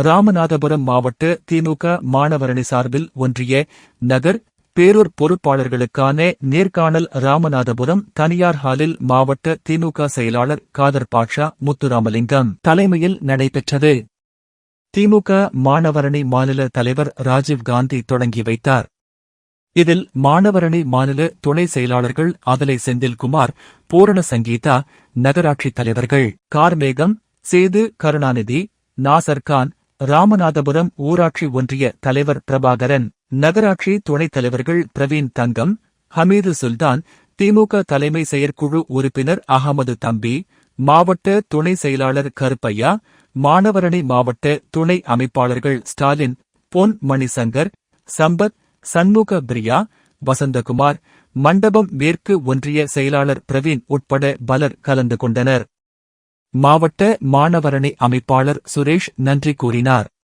ராமநாதபுரம் மாவட்ட திமுக மாணவரணி சார்பில் ஒன்றிய நகர் பேரூர் பொறுப்பாளர்களுக்கான நேர்காணல் ராமநாதபுரம் தனியார் ஹாலில் மாவட்ட திமுக செயலாளர் காதர் பாட்ஷா முத்துராமலிங்கம் தலைமையில் நடைபெற்றது. திமுக மாணவரணி மாநில தலைவர் ராஜீவ் காந்தி தொடங்கி வைத்தார். இதில் மாணவரணி மாநில துணை செயலாளர்கள் அதலை செந்தில்குமார் பூரண சங்கீதா நகராட்சி தலைவர்கள் கார்மேகம் சேது கருணாநிதி நாசர்கான் ராமநாதபுரம் ஊராட்சி ஒன்றிய தலைவர் பிரபாகரன் நகராட்சி துணைத் தலைவர்கள் பிரவீன் தங்கம் ஹமீது சுல்தான் திமுக தலைமை செயற்குழு உறுப்பினர் அகமது தம்பி மாவட்ட துணை செயலாளர் கருப்பையா மாணவரணி மாவட்ட துணை அமைப்பாளர்கள் ஸ்டாலின் பொன் மணிசங்கர் சம்பத் சண்முக பிரியா வசந்தகுமார் மண்டபம் மேற்கு ஒன்றிய செயலாளர் பிரவீன் உட்பட பலர் கலந்து கொண்டனர். மாவட்ட மாணவரணி அமைப்பாளர் சுரேஷ் நன்றி கூறினார்.